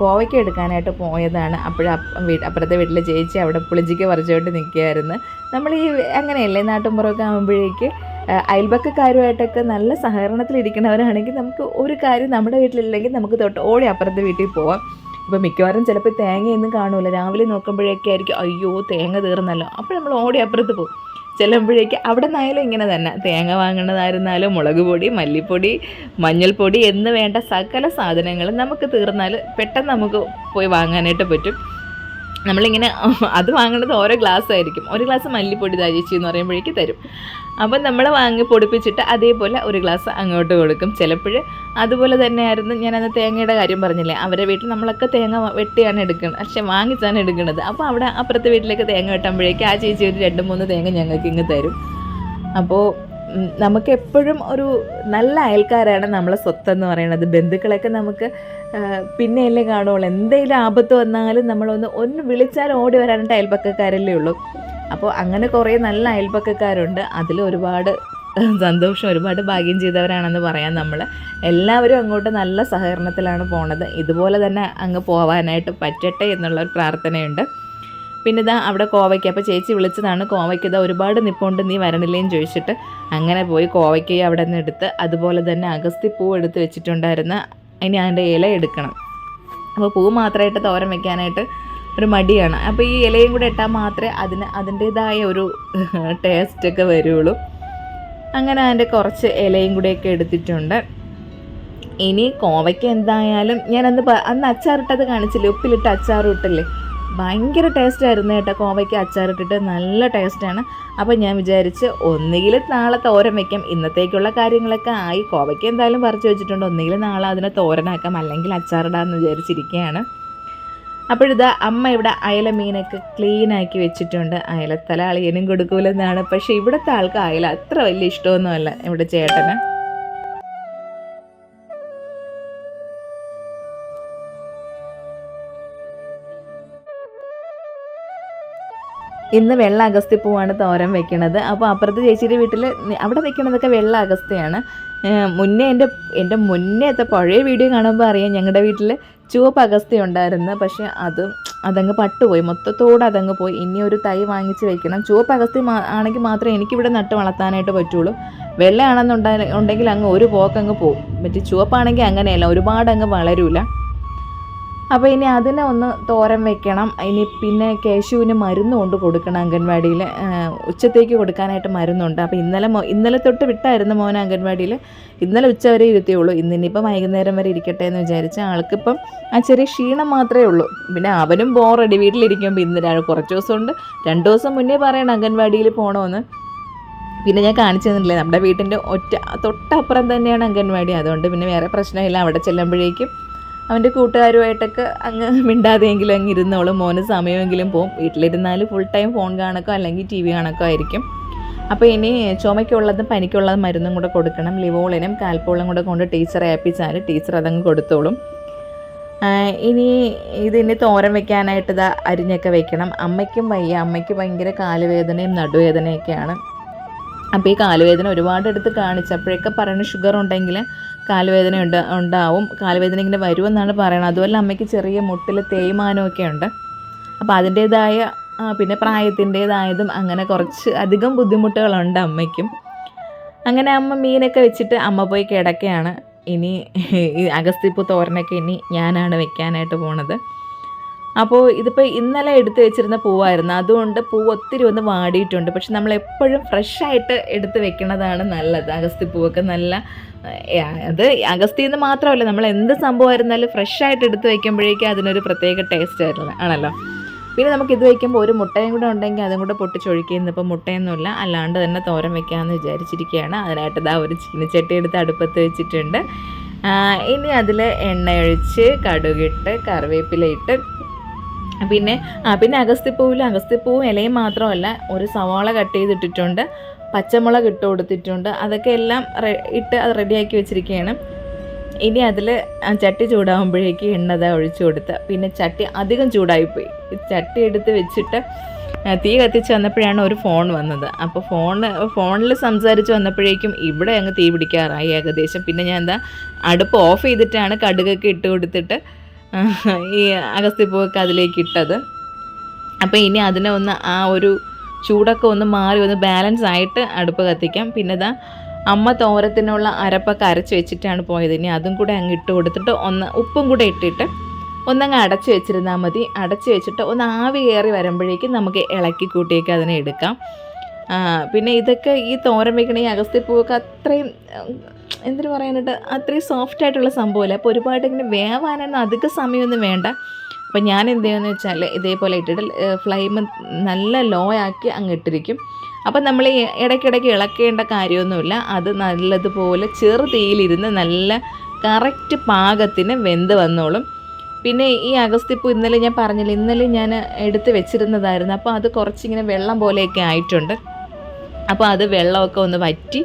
കോവയ്ക്ക എടുക്കാനായിട്ട് പോയതാണ്. അപ്പോഴ അപ്പുറത്തെ വീട്ടിലെ ചേച്ചി അവിടെ പുളിഞ്ചിക്ക് പറിച്ചുകൊണ്ട് നിൽക്കുകയായിരുന്നു. നമ്മൾ ഈ അങ്ങനെയല്ലേ നാട്ടുമ്പുറമൊക്കെ ആകുമ്പോഴേക്ക് അയൽപക്കക്കാരുമായിട്ടൊക്കെ നല്ല സഹകരണത്തിലിരിക്കുന്നവരാണെങ്കിൽ നമുക്ക് ഒരു കാര്യം നമ്മുടെ വീട്ടിലില്ലെങ്കിൽ നമുക്ക് തൊട്ട് ഓടി അപ്പുറത്തെ വീട്ടിൽ പോവാം. ഇപ്പോൾ മിക്കവാറും ചിലപ്പോൾ തേങ്ങയൊന്നും കാണുമല്ലോ രാവിലെ നോക്കുമ്പോഴേക്കെ ആയിരിക്കും അയ്യോ തേങ്ങ തീർന്നല്ലോ. അപ്പോൾ നമ്മൾ ഓടി അപ്പുറത്ത് പോകും. ചെല്ലുമ്പോഴേക്ക് അവിടെ നിന്നായാലും ഇങ്ങനെ തന്നെ. തേങ്ങ വാങ്ങണതായിരുന്നാലും മുളക് പൊടി മല്ലിപ്പൊടി മഞ്ഞൾപ്പൊടി എന്ന് വേണ്ട സകല സാധനങ്ങളും നമുക്ക് തീർന്നാൽ പെട്ടെന്ന് നമുക്ക് പോയി വാങ്ങാനായിട്ട് പറ്റും. നമ്മളിങ്ങനെ അത് വാങ്ങുന്നത് ഓരോ ഗ്ലാസ് ആയിരിക്കും ഒരു ഗ്ലാസ് മല്ലിപ്പൊടി ദാ ചേച്ചി എന്ന് പറയുമ്പോഴേക്ക് തരും. അപ്പം നമ്മൾ വാങ്ങി പൊടിപ്പിച്ചിട്ട് അതേപോലെ ഒരു ഗ്ലാസ് അങ്ങോട്ട് കൊടുക്കും. ചിലപ്പോൾ അതുപോലെ തന്നെയായിരുന്നു ഞാൻ അന്ന് തേങ്ങയുടെ കാര്യം പറഞ്ഞില്ലേ? അവരെ വീട്ടിൽ നമ്മളൊക്കെ തേങ്ങ വെട്ടിയാണ് എടുക്കുന്നത് പക്ഷെ വാങ്ങിച്ചാണ് എടുക്കുന്നത് അപ്പോൾ അവിടെ അപ്പുറത്തെ വീട്ടിലേക്ക് തേങ്ങ വെട്ടുമ്പോഴേക്ക് ആ ചേച്ചി ഒരു രണ്ട് മൂന്ന് തേങ്ങ ഞങ്ങൾക്ക് ഇങ്ങ് തരും. അപ്പോൾ ഉം, നമുക്ക് എപ്പോഴും ഒരു നല്ല അയൽക്കാരാണ് നമ്മളെ സ്വത്തെന്ന് പറയുന്നത്. ബന്ധുക്കളൊക്കെ നമുക്ക് പിന്നെ പിന്നെയല്ലേ കാണുള്ളൂ. എന്തെങ്കിലും ആപത്ത് വന്നാലും നമ്മളൊന്ന് ഒന്ന് വിളിച്ചാൽ ഓടി വരാനായിട്ട് അയൽപ്പക്കക്കാരല്ലേ ഉള്ളൂ. അപ്പോൾ അങ്ങനെ കുറേ നല്ല അയൽപ്പക്കക്കാരുണ്ട് അതിൽ ഒരുപാട് സന്തോഷം ഒരുപാട് ഭാഗ്യം ചെയ്തവരാണെന്ന് പറയാം നമ്മൾ എല്ലാവരും അങ്ങോട്ട് നല്ല സഹകരണത്തിലാണ് പോണത്. ഇതുപോലെ തന്നെ അങ്ങ് പോവാനായിട്ട് പറ്റട്ടെ എന്നുള്ളൊരു പ്രാർത്ഥനയുണ്ട്. പിന്നെ ഇതാ അവിടെ കോവയ്ക്ക. അപ്പോൾ ചേച്ചി വിളിച്ചതാണ് കോവയ്ക്ക് ഇതാ ഒരുപാട് നിപ്പുണ്ട് നീ വരണില്ലേന്ന് ചോദിച്ചിട്ട് അങ്ങനെ പോയി കോവയ്ക്ക അവിടെ നിന്ന് എടുത്ത് അതുപോലെ തന്നെ അഗസ്തി പൂ എടുത്ത് വെച്ചിട്ടുണ്ടായിരുന്ന. ഇനി അതിന്റെ ഇല എടുക്കണം. അപ്പോൾ പൂ മാത്രമായിട്ട് തോരൻ വെക്കാനായിട്ട് ഒരു മടിയാണ്. അപ്പോൾ ഈ ഇലയും കൂടെ ഇട്ടാൽ മാത്രമേ അതിന് അതിന്റേതായ ഒരു ടേസ്റ്റൊക്കെ വരുള്ളൂ. അങ്ങനെ അതിന്റെ കുറച്ച് ഇലയും കൂടെയൊക്കെ എടുത്തിട്ടുണ്ട്. ഇനി കോവയ്ക്ക് എന്തായാലും ഞാൻ അന്ന് അച്ചാറിട്ടത് കാണിച്ചില്ലേ? ഉപ്പിലിട്ട് അച്ചാറും ഇട്ടില്ലേ? ഭയങ്കര ടേസ്റ്റ് ആയിരുന്നു കേട്ടോ. കോവയ്ക്ക് അച്ചാറിട്ടിട്ട് നല്ല ടേസ്റ്റാണ് അപ്പോൾ ഞാൻ വിചാരിച്ച് ഒന്നുകിൽ നാളെ തോരൻ വയ്ക്കാം ഇന്നത്തേക്കുള്ള കാര്യങ്ങളൊക്കെ ആയി. കോവയ്ക്ക് എന്തായാലും പറിച്ചു വെച്ചിട്ടുണ്ട്. ഒന്നുകിൽ നാളെ അതിനെ തോരനാക്കാം. അല്ലെങ്കിൽ അച്ചാറിടാമെന്ന് വിചാരിച്ചിരിക്കുകയാണ് അപ്പോഴിതാ അമ്മ ഇവിടെ അയല മീനൊക്കെ ക്ലീൻ ആക്കി വെച്ചിട്ടുണ്ട്. അയലത്തല അളിയനും കൊടുക്കൂലെന്നാണ്. പക്ഷേ ഇവിടുത്തെ ആൾക്ക് അയല അത്ര വലിയ ഇഷ്ടമൊന്നുമല്ല ഇവിടെ ചേട്ടന്. ഇന്ന് വെള്ള അഗസ്ത്യപ്പൂവാണ് തോരൻ വെക്കണത്. അപ്പോൾ അപ്പുറത്ത് ചേച്ചിയുടെ വീട്ടിൽ അവിടെ വെക്കണതൊക്കെ വെള്ള അഗസ്ത്യയാണ് മുന്നേ എന്റെ എന്റെ മുന്നേത്തെ പഴയ വീഡിയോ കാണുമ്പോൾ അറിയാം ഞങ്ങളുടെ വീട്ടിൽ ചുവപ്പ് അഗസ്ത്യ ഉണ്ടായിരുന്നു. പക്ഷേ അത് അതങ്ങ് പട്ടുപോയി. മൊത്തത്തോടെ അതങ്ങ് പോയി. ഇനി ഒരു തൈ വാങ്ങിച്ച് വെക്കണം. ചുവപ്പ് അഗസ്ത്യ ആണെങ്കിൽ മാത്രമേ എനിക്കിവിടെ നട്ട് വളർത്താനായിട്ട് പറ്റുള്ളൂ. വെള്ളയാണെന്നുണ്ടെങ്കിൽ അങ്ങ് ഒരു പോക്കങ്ങ് പോകും മറ്റേ ചുവപ്പാണെങ്കിൽ അങ്ങനെയല്ല. ഒരുപാട് അങ്ങ് വളരൂല. അപ്പോൾ ഇനി അതിനെ ഒന്ന് തോരൻ വെക്കണം. ഇനി പിന്നെ കേശുവിന് മരുന്ന് കൊണ്ട് കൊടുക്കണം അംഗൻവാടിയിൽ ഉച്ചത്തേക്ക് കൊടുക്കാനായിട്ട് മരുന്നുണ്ട്. അപ്പോൾ ഇന്നലെ ഇന്നലെ തൊട്ട് വിട്ടായിരുന്നു മോൻ അംഗൻവാടിയിൽ ഇന്നലെ ഉച്ച വരെ ഇരുത്തിയുള്ളൂ. ഇന്നിനിപ്പം വൈകുന്നേരം വരെ ഇരിക്കട്ടെ എന്ന് വിചാരിച്ച ആൾക്കിപ്പം ആ ചെറിയ ക്ഷീണം മാത്രമേ ഉള്ളൂ. പിന്നെ അവനും ബോറടി വീട്ടിലിരിക്കുമ്പോൾ ഇന്ന് കുറച്ച് ദിവസം ഉണ്ട് രണ്ട് ദിവസം മുന്നേ പറയണം അംഗൻവാടിയിൽ പോകണമെന്ന് പിന്നെ ഞാൻ കാണിച്ചു തന്നില്ലേ നമ്മുടെ വീട്ടിന്റെ ഒറ്റ തൊട്ടപ്പുറം തന്നെയാണ് അംഗൻവാടി. അതുകൊണ്ട് പിന്നെ വേറെ പ്രശ്നമില്ല. അവിടെ ചെല്ലുമ്പോഴേക്കും അവന്റെ കൂട്ടുകാരുമായിട്ടൊക്കെ അങ്ങ് മിണ്ടാതെയെങ്കിലും അങ്ങ് ഇരുന്നോളും. മോന് സമയമെങ്കിലും പോവും. വീട്ടിലിരുന്നാൽ ഫുൾ ടൈം ഫോൺ കാണക്കോ അല്ലെങ്കിൽ ടി വി കാണക്കോ ആയിരിക്കും. അപ്പോൾ ഇനി ചുമയ്ക്കുള്ളതും പനിക്കുള്ളതും മരുന്നും കൂടെ കൊടുക്കണം. ലിവോളിനും കാൽപോളും കൂടെ കൊണ്ട് ടീച്ചറെ ഏൽപ്പിച്ചാൽ ടീച്ചർ അതങ്ങ് കൊടുത്തോളും. ഇനി ഇതിന് തോരൻ വെക്കാനായിട്ട് ഇതാ അരിഞ്ഞൊക്കെ വെക്കണം. അമ്മയ്ക്കും വയ്യ. അമ്മയ്ക്ക് ഭയങ്കര കാലുവേദനയും നടുവേദനയൊക്കെയാണ്. അപ്പോൾ ഈ കാലുവേദന ഒരുപാട് എടുത്ത് കാണിച്ചപ്പോഴൊക്കെ പറയുന്നത് ഷുഗർ ഉണ്ടെങ്കിൽ കാലുവേദന ഉണ്ട് ഉണ്ടാവും. കാലുവേദന ഇങ്ങനെ വരുമെന്നാണ് പറയുന്നത് അതുപോലെ അമ്മയ്ക്ക് ചെറിയ മുട്ടിൽ തേയ്മാനമൊക്കെ ഉണ്ട്. അപ്പോൾ അതിന്റേതായ പിന്നെ പ്രായത്തിന്റേതായതും അങ്ങനെ കുറച്ച് അധികം ബുദ്ധിമുട്ടുകളുണ്ട് അമ്മയ്ക്കും. അങ്ങനെ അമ്മ മീനൊക്കെ വെച്ചിട്ട് അമ്മ പോയി കിടക്കുകയാണ് ഇനി അഗസ്തിപ്പൂ തോരനൊക്കെ ഇനി ഞാനാണ് വെക്കാനായിട്ട് പോണത്. അപ്പോൾ ഇതിപ്പോൾ ഇന്നലെ എടുത്തു വെച്ചിരുന്ന പൂവായിരുന്നു. അതുകൊണ്ട് പൂവ് ഒത്തിരി ഒന്ന് വാടിയിട്ടുണ്ട്. പക്ഷെ നമ്മൾ എപ്പോഴും ഫ്രഷായിട്ട് എടുത്ത് വെക്കുന്നതാണ് നല്ലത്. അഗസ്തി പൂവൊക്കെ നല്ല അത് അഗസ്തി എന്ന് മാത്രമല്ല നമ്മൾ എന്ത് സംഭവമായിരുന്നാലും ഫ്രഷായിട്ട് എടുത്ത് വെക്കുമ്പോഴേക്കും അതിനൊരു പ്രത്യേക ടേസ്റ്റ് ആയിരുന്നു. ആണല്ലോ? പിന്നെ നമുക്ക് ഇത് വയ്ക്കുമ്പോൾ ഒരു മുട്ടയും കൂടെ ഉണ്ടെങ്കിൽ അതും കൂടെ പൊട്ടിച്ചൊഴിക്കുന്നു ഇപ്പോൾ മുട്ടയൊന്നുമില്ല. അല്ലാണ്ട് തന്നെ തോരൻ വെക്കാമെന്ന് വിചാരിച്ചിരിക്കുകയാണ്. അതിനായിട്ട് ഇതാ ഒരു ചീനിച്ചട്ടി എടുത്ത് അടുപ്പത്ത് വെച്ചിട്ടുണ്ട്. ഇനി അതിൽ എണ്ണ ഒഴിച്ച് കടുകിട്ട് കറിവേപ്പിലയിട്ട് പിന്നെ ആ പിന്നെ അഗസ്തിപ്പൂവിൽ അഗസ്തിപ്പൂവും ഇലയും മാത്രമല്ല ഒരു സവാള കട്ട് ചെയ്തിട്ടിട്ടുണ്ട് പച്ചമുളക് ഇട്ട് കൊടുത്തിട്ടുണ്ട് അതൊക്കെ എല്ലാം ഇട്ട് അത് റെഡിയാക്കി വെച്ചിരിക്കുകയാണ്. ഇനി അതിൽ ചട്ടി ചൂടാകുമ്പോഴേക്ക് എണ്ണ ദാ ഒഴിച്ചു കൊടുത്ത് പിന്നെ ചട്ടി അധികം ചൂടായിപ്പോയി. ചട്ടി എടുത്ത് വെച്ചിട്ട് തീ കത്തിച്ച് വന്നപ്പോഴാണ് ഒരു ഫോൺ വന്നത്. അപ്പോൾ ഫോൺ ഫോണിൽ സംസാരിച്ച് വന്നപ്പോഴേക്കും ഇവിടെ അങ്ങ് തീ പിടിക്കാറായി ഏകദേശം. പിന്നെ ഞാൻ എന്താ അടുപ്പ് ഓഫ് ചെയ്തിട്ടാണ് കടുകൊക്കെ ഇട്ട് കൊടുത്തിട്ട് ഈ അഗസ്ത്യപ്പൂവൊക്കെ അതിലേക്ക് ഇട്ടത്. അപ്പോൾ ഇനി അതിനെ ഒന്ന് ആ ഒരു ചൂടൊക്കെ ഒന്ന് മാറി ഒന്ന് ബാലൻസ് ആയിട്ട് അടുപ്പ് കത്തിക്കാം. പിന്നെ ഇതാ അമ്മ തോരത്തിനുള്ള അരപ്പൊക്കെ അരച്ച് വെച്ചിട്ടാണ് പോയത്. ഇനി അതും കൂടെ അങ്ങ് ഇട്ട് കൊടുത്തിട്ട് ഒന്ന് ഉപ്പും കൂടെ ഇട്ടിട്ട് ഒന്നങ്ങ് അടച്ച് വെച്ചിരുന്നാൽ മതി. അടച്ച് വെച്ചിട്ട് ഒന്ന് ആവി കയറി വരുമ്പോഴേക്കും നമുക്ക് ഇളക്കി കൂട്ടിയൊക്കെ അതിനെ എടുക്കാം. പിന്നെ ഇതൊക്കെ ഈ തോരൻ വെക്കണ ഈ അഗസ്ത്യപ്പൂവൊക്കെ അത്രയും എന്തിനു പറയാനായിട്ട് അത്രയും സോഫ്റ്റ് ആയിട്ടുള്ള സംഭവമല്ല അപ്പോൾ ഒരുപാട് ഇങ്ങനെ വേവാനൊന്നും അധിക സമയമൊന്നും വേണ്ട. അപ്പോൾ ഞാൻ എന്ത് ചെയ്യുമെന്ന് വെച്ചാൽ ഇതേപോലെ ഇട്ടിട്ട് ഫ്ലെയിം നല്ല ലോ ആക്കി അങ്ങ് ഇട്ടിരിക്കും. അപ്പം നമ്മൾ ഇടയ്ക്കിടയ്ക്ക് ഇളക്കേണ്ട കാര്യമൊന്നുമില്ല. അത് നല്ലതുപോലെ ചെറു തീയിലിരുന്ന് നല്ല കറക്റ്റ് പാകത്തിന് വെന്ത് വന്നോളും. പിന്നെ ഈ അഗസ്തിപ്പൂ ഇന്നലെ ഞാൻ പറഞ്ഞില്ല ഇന്നലെ ഞാൻ എടുത്ത് വെച്ചിരുന്നതായിരുന്നു. അപ്പോൾ അത് കുറച്ചിങ്ങനെ വെള്ളം പോലെയൊക്കെ ആയിട്ടുണ്ട്. അപ്പോൾ അത് വെള്ളമൊക്കെ ഒന്ന് വറ്റി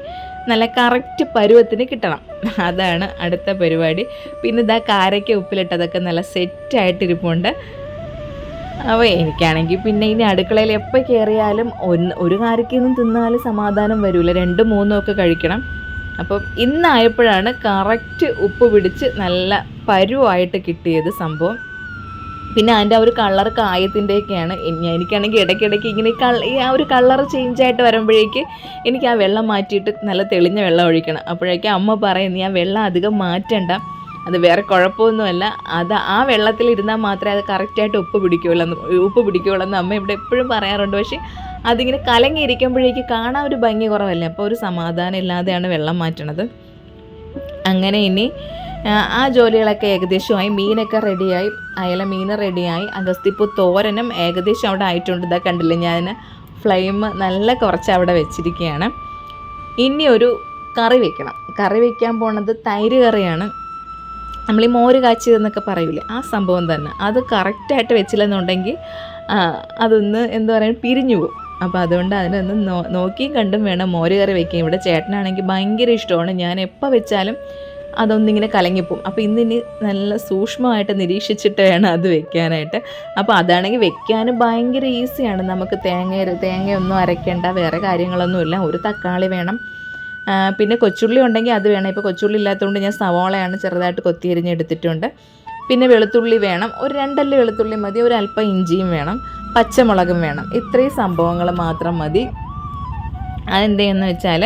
നല്ല കറക്റ്റ് പരുവത്തിന് കിട്ടണം. അതാണ് അടുത്ത പരിപാടി. പിന്നെ ഇതാ കാരയ്ക്ക ഉപ്പിലിട്ടതൊക്കെ നല്ല സെറ്റായിട്ടിരിപ്പുണ്ട് അപ്പോൾ എനിക്കാണെങ്കിൽ പിന്നെ ഇനി അടുക്കളയിൽ എപ്പോൾ കയറിയാലും ഒന്ന് ഒരു കാരക്കൊന്നും തിന്നാലും സമാധാനം വരില്ല രണ്ടും മൂന്നും ഒക്കെ കഴിക്കണം. അപ്പം ഇന്നായപ്പോഴാണ് കറക്റ്റ് ഉപ്പ് പിടിച്ച് നല്ല പരുവായിട്ട് കിട്ടിയത് സംഭവം. പിന്നെ അതിന്റെ ആ ഒരു കളർ കായത്തിന്റെയൊക്കെയാണ്. എനിക്കാണെങ്കിൽ ഇടയ്ക്കിടയ്ക്ക് ഇങ്ങനെ ഈ ആ ഒരു കളർ ചേഞ്ച് ആയിട്ട് വരുമ്പോഴേക്ക് എനിക്ക് ആ വെള്ളം മാറ്റിയിട്ട് നല്ല തെളിഞ്ഞ വെള്ളം ഒഴിക്കണം. അപ്പോഴേക്കും അമ്മ പറയും നീ ആ വെള്ളം അധികം മാറ്റണ്ട. അത് വേറെ കുഴപ്പമൊന്നുമല്ല. അത് ആ വെള്ളത്തിൽ ഇരുന്നാൽ മാത്രമേ അത് കറക്റ്റായിട്ട് ഉപ്പ് പിടിക്കുകയുള്ളൂ ഉപ്പ് പിടിക്കുകയുള്ളൂ എന്ന് അമ്മ ഇവിടെ എപ്പോഴും പറയാറുണ്ട്. പക്ഷേ അതിങ്ങനെ കലങ്ങിയിരിക്കുമ്പോഴേക്ക് കാണാൻ ഒരു ഭംഗി കുറവല്ലേ? അപ്പോൾ ഒരു സമാധാനം ഇല്ലാതെയാണ് വെള്ളം മാറ്റണത്. അങ്ങനെ ഇനി ആ, ജോലികളൊക്കെ ഏകദേശമായി മീനൊക്കെ റെഡിയായി അയല മീൻ റെഡിയായി അഗസ്തിപ്പൂ തോരനും ഏകദേശം അവിടെ ആയിട്ടുണ്ട്. ഇതാ കണ്ടില്ല ഞാൻ ഫ്ലെയിം നല്ല കുറച്ച് അവിടെ വെച്ചിരിക്കുകയാണ്. ഇനി ഒരു കറി വെക്കണം. കറി വെക്കാൻ പോണത് തൈര് കറിയാണ്. നമ്മൾ ഈ മോര് കാച്ചിയതെന്നൊക്കെ പറയൂലേ ആ സംഭവം തന്നെ. അത് കറക്റ്റായിട്ട് വെച്ചില്ലെന്നുണ്ടെങ്കിൽ അതൊന്ന് എന്താ പറയുക പിരിഞ്ഞു പോകും. അപ്പോൾ അതുകൊണ്ട് അതിനൊന്ന് നോ നോക്കിയും കണ്ടും വേണം മോര് കറി വെക്കാൻ. ഇവിടെ ചേട്ടനാണെങ്കിൽ ഭയങ്കര ഇഷ്ടമാണ്. ഞാൻ എപ്പോൾ വെച്ചാലും അതൊന്നിങ്ങനെ കലങ്ങിപ്പോവും. അപ്പോൾ ഇന്നിനി നല്ല സൂക്ഷ്മമായിട്ട് നിരീക്ഷിച്ചിട്ട് വേണം അത് വെക്കാനായിട്ട്. അപ്പോൾ അതാണെങ്കിൽ വെക്കാനും ഭയങ്കര ഈസിയാണ്. നമുക്ക് തേങ്ങ തേങ്ങയൊന്നും അരയ്ക്കേണ്ട വേറെ കാര്യങ്ങളൊന്നുമില്ല. ഒരു തക്കാളി വേണം. പിന്നെ കൊച്ചുള്ളി ഉണ്ടെങ്കിൽ അത് വേണം. ഇപ്പോൾ കൊച്ചുള്ളി ഇല്ലാത്തതുകൊണ്ട് ഞാൻ സവോളയാണ് ചെറുതായിട്ട് കൊത്തിയരിഞ്ഞെടുത്തിട്ടുണ്ട് പിന്നെ വെളുത്തുള്ളി വേണം. ഒരു രണ്ടല്ല വെളുത്തുള്ളി മതി. ഒരു അല്പം ഇഞ്ചിയും വേണം. പച്ചമുളകും വേണം. ഇത്രയും സംഭവങ്ങൾ മാത്രം മതി. അതെന്ത് ചെയ്യുന്നു വെച്ചാൽ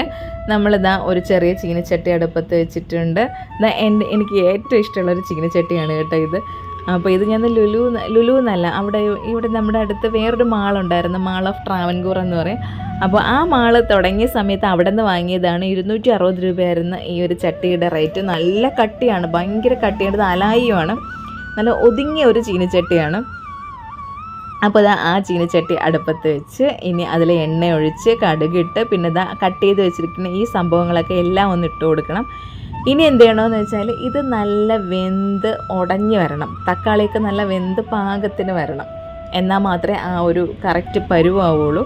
നമ്മളിതാ ഒരു ചെറിയ ചീനച്ചട്ടി അടുപ്പത്ത് വെച്ചിട്ടുണ്ട്. ഇതാ എന്റെ എനിക്ക് ഏറ്റവും ഇഷ്ടമുള്ള ഒരു ചീനച്ചട്ടിയാണ് കേട്ടോ ഇത്. അപ്പോൾ ഇത് ഞാൻ ലുലു ലുലു എന്നല്ല അവിടെ ഇവിടെ നമ്മുടെ അടുത്ത് വേറൊരു മാളുണ്ടായിരുന്നു മാൾ ഓഫ് ട്രാവൻകൂർ എന്ന് പറയും. അപ്പോൾ ആ മാൾ തുടങ്ങിയ സമയത്ത് അവിടെ നിന്ന് വാങ്ങിയതാണ് ഇരുന്നൂറ്റി അറുപത് രൂപയായിരുന്നു ഈ ഒരു ചട്ടിയുടെ റേറ്റ്. നല്ല കട്ടിയാണ് ഭയങ്കര കട്ടിയാണ് ഇത് അലായിയുമാണ്. നല്ല ഒതുങ്ങിയ ഒരു ചീനച്ചട്ടിയാണ്. അപ്പോൾ ഇതാ ആ ചീനച്ചട്ടി അടുപ്പത്ത് വെച്ച് ഇനി അതിൽ എണ്ണ ഒഴിച്ച് കടുകിട്ട് പിന്നെ ഇതാ കട്ട് ചെയ്ത് വെച്ചിരിക്കുന്ന ഈ സംഭവങ്ങളൊക്കെ എല്ലാം ഒന്ന് ഇട്ട് കൊടുക്കണം. ഇനി എന്ത് ചെയ്യണമെന്ന് വെച്ചാൽ ഇത് നല്ല വെന്ത് ഉടഞ്ഞു വരണം. തക്കാളിയൊക്കെ നല്ല വെന്ത് പാകത്തിന് വരണം. എന്നാൽ മാത്രമേ ആ ഒരു കറക്റ്റ് പരുവാവുള്ളൂ.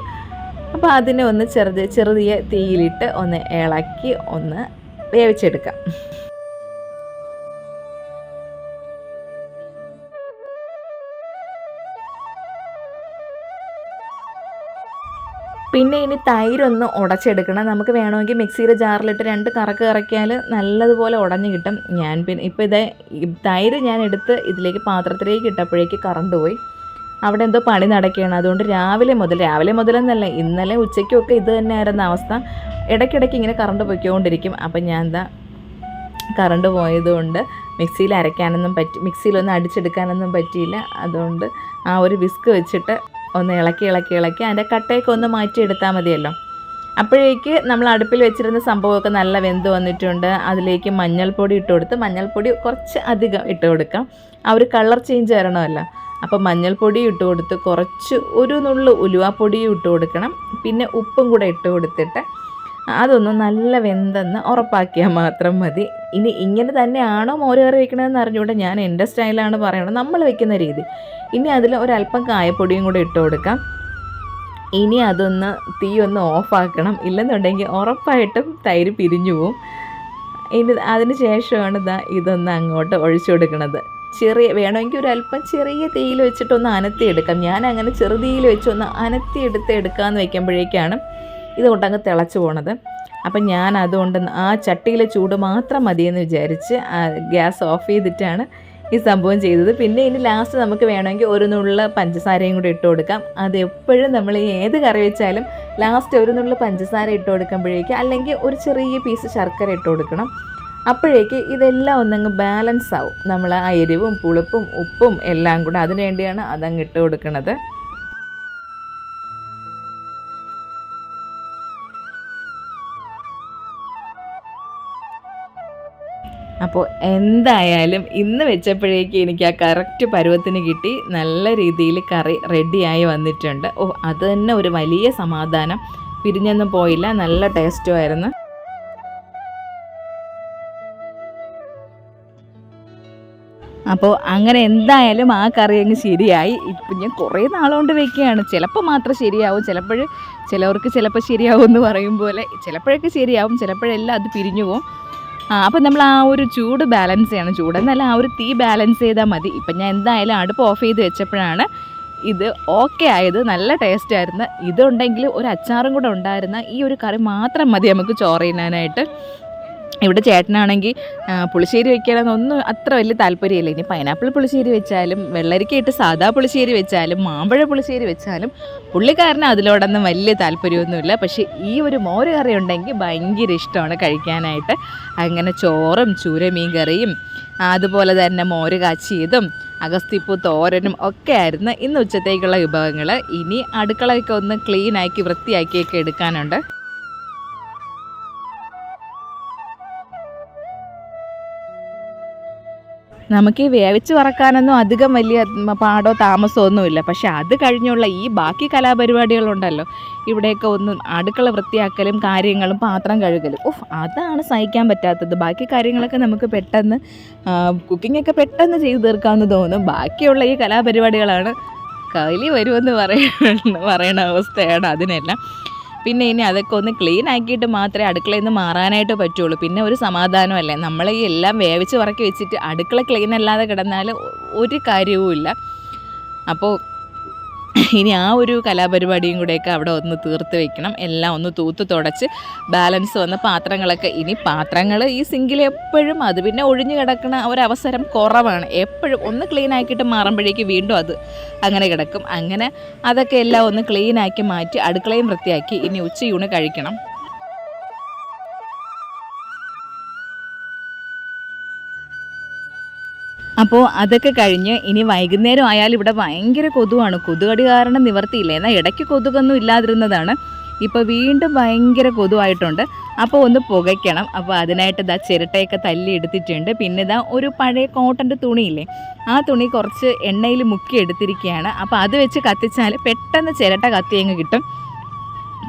അപ്പോൾ അതിനെ ഒന്ന് ചെറുത് ചെറുതിയ തീയിലിട്ട് ഒന്ന് ഇളക്കി ഒന്ന് വേവിച്ചെടുക്കാം. പിന്നെ ഇനി തൈരൊന്ന് ഉടച്ചെടുക്കണം. നമുക്ക് വേണമെങ്കിൽ മിക്സിയുടെ ജാറിലിട്ട് രണ്ട് കറക്ക് കറക്കിയാൽ നല്ലതുപോലെ ഉടഞ്ഞ് കിട്ടും. ഞാൻ പിന്നെ ഇപ്പോൾ ഇതേ തൈര് ഞാൻ എടുത്ത് ഇതിലേക്ക് പാത്രത്തിലേക്ക് ഇട്ടപ്പോഴേക്ക് കറണ്ട് പോയി. അവിടെ എന്തോ പണി നടക്കുകയാണ്. അതുകൊണ്ട് രാവിലെ മുതൽ രാവിലെ മുതലെന്നല്ല ഇന്നലെ ഉച്ചയ്ക്കൊക്കെ ഇത് തന്നെയായിരുന്ന അവസ്ഥ. ഇടയ്ക്കിടയ്ക്ക് ഇങ്ങനെ കറണ്ട് പൊയ്ക്കൊണ്ടിരിക്കും. അപ്പം ഞാൻ എന്താ കറണ്ട് പോയതുകൊണ്ട് മിക്സിയിൽ അരയ്ക്കാനൊന്നും പറ്റി മിക്സിയിലൊന്നും അടിച്ചെടുക്കാനൊന്നും പറ്റിയില്ല. അതുകൊണ്ട് ആ ഒരു വിസ്ക് വെച്ചിട്ട് ഒന്ന് ഇളക്കി ഇളക്കി ഇളക്കി അതിന്റെ കട്ടയൊക്കെ ഒന്ന് മാറ്റിയെടുത്താൽ മതിയല്ലോ. അപ്പോഴേക്ക് നമ്മൾ അടുപ്പിൽ വെച്ചിരുന്ന സംഭവമൊക്കെ നല്ല വെന്ത് വന്നിട്ടുണ്ട്. അതിലേക്ക് മഞ്ഞൾപ്പൊടി ഇട്ട് കൊടുത്ത് മഞ്ഞൾപ്പൊടി കുറച്ച് അധികം ഇട്ട് കൊടുക്കാം. ആ ഒരു കളർ ചേഞ്ച് വരണമല്ലോ. അപ്പോൾ മഞ്ഞൾപ്പൊടി ഇട്ട് കൊടുത്ത് കുറച്ച് ഒരു നുള്ളു ഉലുവാപ്പൊടിയും ഇട്ട് കൊടുക്കണം. പിന്നെ ഉപ്പും കൂടെ ഇട്ട് കൊടുത്തിട്ട് അതൊന്ന് നല്ല വെന്തെന്ന് ഉറപ്പാക്കിയാൽ മാത്രം മതി. ഇനി ഇങ്ങനെ തന്നെയാണോ മോര് കറി വയ്ക്കണതെന്ന് അറിഞ്ഞുകൊണ്ട് ഞാൻ എന്റെ സ്റ്റൈലാണ് പറയണത്. നമ്മൾ വെക്കുന്ന രീതി. ഇനി അതിൽ ഒരല്പം കായപ്പൊടിയും കൂടെ ഇട്ട് കൊടുക്കാം. ഇനി അതൊന്ന് തീ ഒന്ന് ഓഫാക്കണം ഇല്ലെന്നുണ്ടെങ്കിൽ ഉറപ്പായിട്ടും തൈര് പിരിഞ്ഞു പോവും. ഇനി അതിന് ശേഷമാണ് ഇതാ ഇതൊന്ന് അങ്ങോട്ട് ഒഴിച്ചു കൊടുക്കുന്നത് ചെറിയ വേണമെങ്കിൽ ഒരു അല്പം ചെറിയ തീയിൽ വെച്ചിട്ടൊന്ന് അനത്തിയെടുക്കാം. ഞാൻ അങ്ങനെ ചെറുതീയിൽ വെച്ചൊന്ന് അനത്തിയെടുത്ത് എടുക്കാമെന്ന് വെക്കുമ്പോഴേക്കാണ് ഇത് കൊണ്ടങ്ങ് തിളച്ച് പോണത്. അപ്പം ഞാൻ അതുകൊണ്ട് ആ ചട്ടിയിലെ ചൂട് മാത്രം മതിയെന്ന് വിചാരിച്ച് ഗ്യാസ് ഓഫ് ചെയ്തിട്ടാണ് ഈ സംഭവം ചെയ്തത്. പിന്നെ ഇനി ലാസ്റ്റ് നമുക്ക് വേണമെങ്കിൽ ഒരു നുള്ള പഞ്ചസാരയും കൂടി ഇട്ട് കൊടുക്കാം. അത് എപ്പോഴും നമ്മൾ ഏത് കറി വെച്ചാലും ലാസ്റ്റ് ഒരു നുള്ള പഞ്ചസാര ഇട്ട് കൊടുക്കുമ്പോഴേക്ക് അല്ലെങ്കിൽ ഒരു ചെറിയ പീസ് ശർക്കര ഇട്ട് കൊടുക്കണം. അപ്പോഴേക്ക് ഇതെല്ലാം ഒന്നങ്ങ് ബാലൻസ് ആവും. നമ്മൾ ആ എരിവും പുളിപ്പും ഉപ്പും എല്ലാം കൂടെ അതിനുവേണ്ടിയാണ് അതങ്ങ് ഇട്ട് കൊടുക്കുന്നത് അപ്പോൾ എന്തായാലും ഇന്ന് വെച്ചപ്പോഴേക്ക് എനിക്ക് ആ കറക്റ്റ് പരുവത്തിന് കിട്ടി. നല്ല രീതിയിൽ കറി റെഡിയായി വന്നിട്ടുണ്ട്. ഓ അത് തന്നെ ഒരു വലിയ സമാധാനം. പിരിഞ്ഞൊന്നും പോയില്ല. നല്ല ടേസ്റ്റും ആയിരുന്നു. അപ്പോൾ അങ്ങനെ എന്തായാലും ആ കറി അങ്ങ് ശരിയായി. ഇപ്പം ഞാൻ കുറേ നാളുകൊണ്ട് വെക്കുകയാണ്. ചിലപ്പോൾ മാത്രം ശരിയാവും. ചിലപ്പോൾ ചിലവർക്ക് ചിലപ്പോൾ ശരിയാവും എന്ന് പറയും പോലെ ചിലപ്പോഴൊക്കെ ശരിയാവും. ചിലപ്പോഴെല്ലാം അത് പിരിഞ്ഞു പോകും. ആ അപ്പം നമ്മൾ ആ ഒരു ചൂട് ബാലൻസ് ചെയ്യണം. ചൂടെന്നല്ല ആ ഒരു തീ ബാലൻസ് ചെയ്താൽ മതി. ഇപ്പം ഞാൻ എന്തായാലും അടുപ്പ് ഓഫ് ചെയ്ത് വെച്ചപ്പോഴാണ് ഇത് ഓക്കെ ആയത്. നല്ല ടേസ്റ്റ് ആയിരുന്നു. ഇതുണ്ടെങ്കിൽ ഒരു അച്ചാറും കൂടെ ഉണ്ടായിരുന്ന ഈ ഒരു കറി മാത്രം മതി നമുക്ക് ചോറ് തിന്നാനായിട്ട്. ഇവിടെ ചേട്ടനാണെങ്കിൽ പുളിശ്ശേരി വെക്കണമെന്നൊന്നും അത്ര വലിയ താല്പര്യമില്ല. ഇനി പൈനാപ്പിൾ പുളിശ്ശേരി വെച്ചാലും വെള്ളരിക്കയിട്ട് സാധാ പുളിശ്ശേരി വെച്ചാലും മാമ്പഴ പുളിശ്ശേരി വെച്ചാലും പുള്ളിക്കാരന് അതിലോടൊന്നും വലിയ താല്പര്യമൊന്നുമില്ല. പക്ഷേ ഈ ഒരു മോര് കറി ഉണ്ടെങ്കിൽ ഭയങ്കര ഇഷ്ടമാണ് കഴിക്കാനായിട്ട്. അങ്ങനെ ചോറും ചൂരമീൻ കറിയും അതുപോലെ തന്നെ മോര് കാച്ചിയതും അഗസ്തിപ്പൂ തോരനും ഒക്കെ ആയിരുന്നു ഇന്ന് ഉച്ചത്തേക്കുള്ള വിഭവങ്ങൾ ഇനി അടുക്കളയൊക്കെ ഒന്ന് ക്ലീനാക്കി വൃത്തിയാക്കിയൊക്കെ എടുക്കാനുണ്ട്. നമുക്ക് ഈ വേവിച്ച് വറക്കാനൊന്നും അധികം വലിയ പാടോ താമസമോ ഒന്നുമില്ല. പക്ഷെ അത് കഴിഞ്ഞുള്ള ഈ ബാക്കി കലാപരിപാടികളുണ്ടല്ലോ. ഇവിടെയൊക്കെ ഒന്ന് അടുക്കള വൃത്തിയാക്കലും കാര്യങ്ങളും പാത്രം കഴുകലും. ഓഹ് അതാണ് സഹിക്കാൻ പറ്റാത്തത്. ബാക്കി കാര്യങ്ങളൊക്കെ നമുക്ക് പെട്ടെന്ന് കുക്കിങ്ങൊക്കെ പെട്ടെന്ന് ചെയ്തു തീർക്കാമെന്ന് തോന്നും. ബാക്കിയുള്ള ഈ കലാപരിപാടികളാണ് കലി വരുമെന്ന് പറയണ പറയണ അവസ്ഥയാണ് അതിനെല്ലാം. പിന്നെ ഇനി അതൊക്കെ ഒന്ന് ക്ലീൻ ആക്കിയിട്ട് മാത്രമേ അടുക്കളയിൽ നിന്ന് മാറാനായിട്ട് പറ്റുള്ളൂ. പിന്നെ ഒരു സമാധാനമല്ലേ? നമ്മൾ ഈ എല്ലാം വേവിച്ച് വറക്കി വെച്ചിട്ട് അടുക്കള ക്ലീൻ അല്ലാതെ കിടന്നാൽ ഒരു കാര്യവുമില്ല. അപ്പോൾ ഇനി ആ ഒരു കലാപരിപാടിയും കൂടെയൊക്കെ അവിടെ ഒന്ന് തീർത്ത് വെക്കണം. എല്ലാം ഒന്ന് തൂത്ത് തുടച്ച് ബാലൻസ് വന്ന പാത്രങ്ങളൊക്കെ. ഇനി പാത്രങ്ങൾ ഈ സിങ്കിൽ എപ്പോഴും അത് പിന്നെ ഒഴിഞ്ഞു കിടക്കുന്ന ഒരവസരം കുറവാണ്. എപ്പോഴും ഒന്ന് ക്ലീൻ ആക്കിയിട്ട് മാറുമ്പോഴേക്ക് വീണ്ടും അത് അങ്ങനെ കിടക്കും. അങ്ങനെ അതൊക്കെ എല്ലാം ഒന്ന് ക്ലീൻ ആക്കി മാറ്റി അടുക്കളയും വൃത്തിയാക്കി ഇനി ഉച്ചയൂണ് കഴിക്കണം. അപ്പോൾ അതൊക്കെ കഴിഞ്ഞ് ഇനി വൈകുന്നേരം ആയാലും ഇവിടെ ഭയങ്കര കൊതുവാണ്. കൊതുകടി കാരണം നിവർത്തിയില്ല. എന്നാൽ ഇടയ്ക്ക് കൊതുകൊന്നും ഇല്ലാതിരുന്നതാണ്. ഇപ്പോൾ വീണ്ടും ഭയങ്കര കൊതുവായിട്ടുണ്ട്. അപ്പോൾ ഒന്ന് പുകയ്ക്കണം. അപ്പോൾ അതിനായിട്ട് ഇതാ ചിരട്ടയൊക്കെ തല്ലി എടുത്തിട്ടുണ്ട്. പിന്നെ ഇതാ ഒരു പഴയ കോട്ടന്റെ തുണിയില്ലേ? ആ തുണി കുറച്ച് എണ്ണയിൽ മുക്കി എടുത്തിരിക്കുകയാണ്. അപ്പോൾ അത് വെച്ച് കത്തിച്ചാൽ പെട്ടെന്ന് ചിരട്ട കത്തി അങ്ങ് കിട്ടും.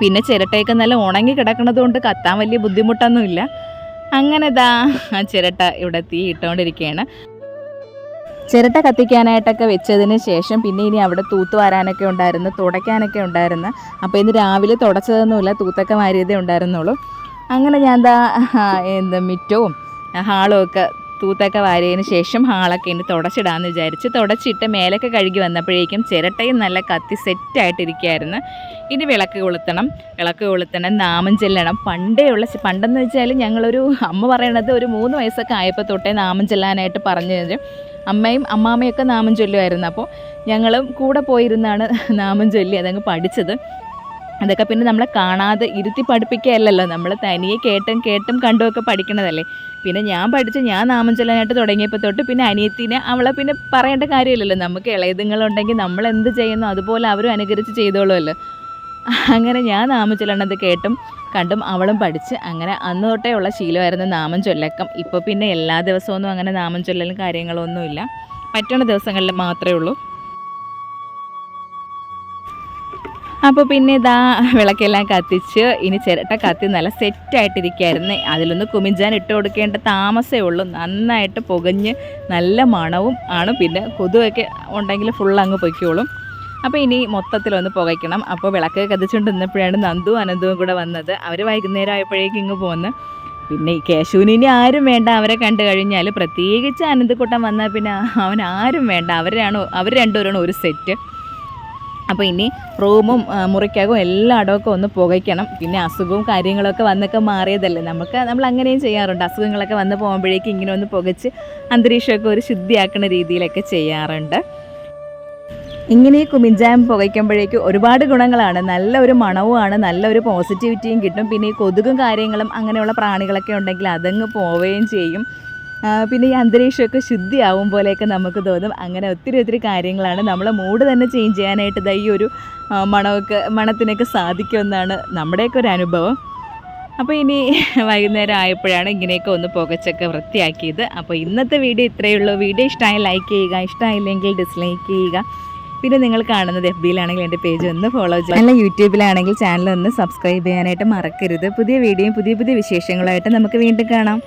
പിന്നെ ചിരട്ടയൊക്കെ നല്ല ഉണങ്ങി കിടക്കണത് കൊണ്ട് കത്താൻ വലിയ ബുദ്ധിമുട്ടൊന്നുമില്ല. അങ്ങനെ ഇതാ ആ ചിരട്ട ഇവിടെ തീ ഇട്ടുകൊണ്ടിരിക്കുകയാണ്. ചിരട്ട കത്തിക്കാനായിട്ടൊക്കെ വെച്ചതിന് ശേഷം പിന്നെ ഇനി അവിടെ തൂത്ത് വാരാനൊക്കെ ഉണ്ടായിരുന്നു തുടയ്ക്കാനൊക്കെ ഉണ്ടായിരുന്നു. അപ്പോൾ ഇന്ന് രാവിലെ തുടച്ചതൊന്നുമില്ല തൂത്തൊക്കെ വാരിയതേ ഉണ്ടായിരുന്നുള്ളൂ. അങ്ങനെ ഞാൻ എന്താ എന്താ മിറ്റവും ഹാളും ഒക്കെ തൂത്തൊക്കെ വാരിയതിന് ശേഷം ഹാളൊക്കെ ഇനി തുടച്ചിടാമെന്ന് വിചാരിച്ച് തുടച്ചിട്ട് മേലൊക്കെ കഴുകി വന്നപ്പോഴേക്കും ചിരട്ടയും നല്ല കത്തി സെറ്റായിട്ടിരിക്കുകയായിരുന്നു. ഇനി വിളക്ക് കൊളുത്തണം. വിളക്ക് കൊളുത്തണം നാമം ചെല്ലണം. പണ്ടേ ഉള്ള പണ്ടെന്ന് വെച്ചാൽ ഞങ്ങളൊരു അമ്മ പറയണത് ഒരു മൂന്ന് വയസ്സൊക്കെ ആയപ്പോൾ തൊട്ടേ നാമം ചെല്ലാനായിട്ട് പറഞ്ഞു തരും. അമ്മയും അമ്മാമ്മയൊക്കെ നാമം ചൊല്ലുമായിരുന്നു. അപ്പോൾ ഞങ്ങളും കൂടെ പോയിരുന്നാണ് നാമം ചൊല്ലി അതങ്ങ് പഠിച്ചത്. അതൊക്കെ പിന്നെ നമ്മളെ കാണാതെ ഇരുത്തി പഠിപ്പിക്കുകയല്ലല്ലോ. നമ്മൾ തനിയെ കേട്ടും കേട്ടും കണ്ടുമൊക്കെ പഠിക്കണതല്ലേ. പിന്നെ ഞാൻ പഠിച്ച ഞാൻ നാമം ചൊല്ലാനായിട്ട് തുടങ്ങിയപ്പോൾ തൊട്ട് പിന്നെ അനിയത്തിനെ അവളെ പിന്നെ പറയേണ്ട കാര്യമില്ലല്ലോ. നമുക്ക് ഇളയതുങ്ങളുണ്ടെങ്കിൽ നമ്മൾ എന്ത് ചെയ്യുന്നു അതുപോലെ അവരും അനുകരിച്ച് ചെയ്തോളുമല്ലോ. അങ്ങനെ ഞാൻ നാമം ചൊല്ലണത് കേട്ടും കണ്ടും അവളും പഠിച്ച് അങ്ങനെ അന്ന് തൊട്ടേ ഉള്ള ശീലമായിരുന്നു നാമം ചൊല്ലക്കം. ഇപ്പോൾ പിന്നെ എല്ലാ ദിവസമൊന്നും അങ്ങനെ നാമം ചൊല്ലലും കാര്യങ്ങളൊന്നുമില്ല. പറ്റണ ദിവസങ്ങളിൽ മാത്രമേ ഉള്ളൂ. അപ്പോൾ പിന്നെ ഇതാ വിളക്കെല്ലാം കത്തിച്ച് ഇനി ചിരട്ട കത്തി നല്ല സെറ്റായിട്ടിരിക്കുകയായിരുന്നു അതിലൊന്ന് കുമിഞ്ചാൻ ഇട്ട് കൊടുക്കേണ്ട താമസമേ ഉള്ളൂ. നന്നായിട്ട് പുകഞ്ഞ് നല്ല മണവും ആണ്. പിന്നെ കൊതുവൊക്കെ ഉണ്ടെങ്കിൽ ഫുൾ അങ്ങ് പൊയ്ക്കോളും. അപ്പോൾ ഇനി മൊത്തത്തിലൊന്ന് പുകയ്ക്കണം. അപ്പോൾ വിളക്ക് കത്തിച്ചുകൊണ്ട് നിന്നപ്പോഴാണ് നന്ദു അനന്തവും കൂടെ വന്നത്. അവർ വൈകുന്നേരം ആയപ്പോഴേക്കും ഇങ്ങ് പോകുന്നത് പിന്നെ ഈ ഇനി ആരും വേണ്ട. അവരെ കണ്ടു കഴിഞ്ഞാൽ പ്രത്യേകിച്ച് അനന്തക്കുട്ടൻ വന്നാൽ പിന്നെ അവൻ ആരും വേണ്ട. അവരാണ് അവർ രണ്ടുപേരാണ് ഒരു സെറ്റ് അപ്പോൾ ഇനി റൂമും മുറിക്കകവും എല്ലാ അടവൊക്കെ ഒന്ന് പുകയ്ക്കണം. പിന്നെ അസുഖവും കാര്യങ്ങളൊക്കെ വന്നൊക്കെ മാറിയതല്ലേ? നമുക്ക് നമ്മൾ അങ്ങനെയും ചെയ്യാറുണ്ട്. അസുഖങ്ങളൊക്കെ വന്ന് പോകുമ്പോഴേക്കും ഇങ്ങനെ ഒന്ന് പുകച്ച് അന്തരീക്ഷമൊക്കെ ഒരു ശുദ്ധിയാക്കുന്ന രീതിയിലൊക്കെ ചെയ്യാറുണ്ട്. ഇങ്ങനെ കുമിഞ്ചായം പുകയ്ക്കുമ്പോഴേക്കും ഒരുപാട് ഗുണങ്ങളാണ്. നല്ല ഒരു മണവുമാണ് നല്ല ഒരു പോസിറ്റിവിറ്റിയും കിട്ടും. പിന്നെ ഈ കൊതുകും കാര്യങ്ങളും അങ്ങനെയുള്ള പ്രാണികളൊക്കെ ഉണ്ടെങ്കിൽ അതങ്ങ് പോവുകയും ചെയ്യും. പിന്നെ ഈ അന്തരീക്ഷമൊക്കെ ശുദ്ധിയാവും പോലെയൊക്കെ നമുക്ക് തോന്നും. അങ്ങനെ ഒത്തിരി ഒത്തിരി കാര്യങ്ങളാണ് നമ്മളെ മൂഡ് തന്നെ ചേഞ്ച് ചെയ്യാനായിട്ട് ദാ ഈ ഒരു മണമൊക്കെ മണത്തിനൊക്കെ സാധിക്കുമെന്നാണ് നമ്മുടെയൊക്കെ ഒരു അനുഭവം. അപ്പോൾ ഇനി വൈകുന്നേരം ആയപ്പോഴാണ് ഇങ്ങനെയൊക്കെ ഒന്ന് പുകച്ചൊക്കെ വൃത്തിയാക്കിയത്. അപ്പോൾ ഇന്നത്തെ വീഡിയോ ഇത്രയേ ഉള്ളൂ. വീഡിയോ ഇഷ്ടമായി ലൈക്ക് ചെയ്യുക ഇഷ്ടമായില്ലെങ്കിൽ ഡിസ്ലൈക്ക് ചെയ്യുക. പിന്നെ നിങ്ങൾ കാണുന്നത് എഫ് ബിയിലാണെങ്കിൽ എന്റെ പേജ് ഒന്ന് ഫോളോ ചെയ്യുക. അല്ല യൂട്യൂബിലാണെങ്കിൽ ചാനൽ ഒന്ന് സബ്സ്ക്രൈബ് ചെയ്യാനായിട്ട് മറക്കരുത്. പുതിയ വീഡിയോയും പുതിയ പുതിയ വിശേഷങ്ങളുമായിട്ട് നമുക്ക് വീണ്ടും കാണാം.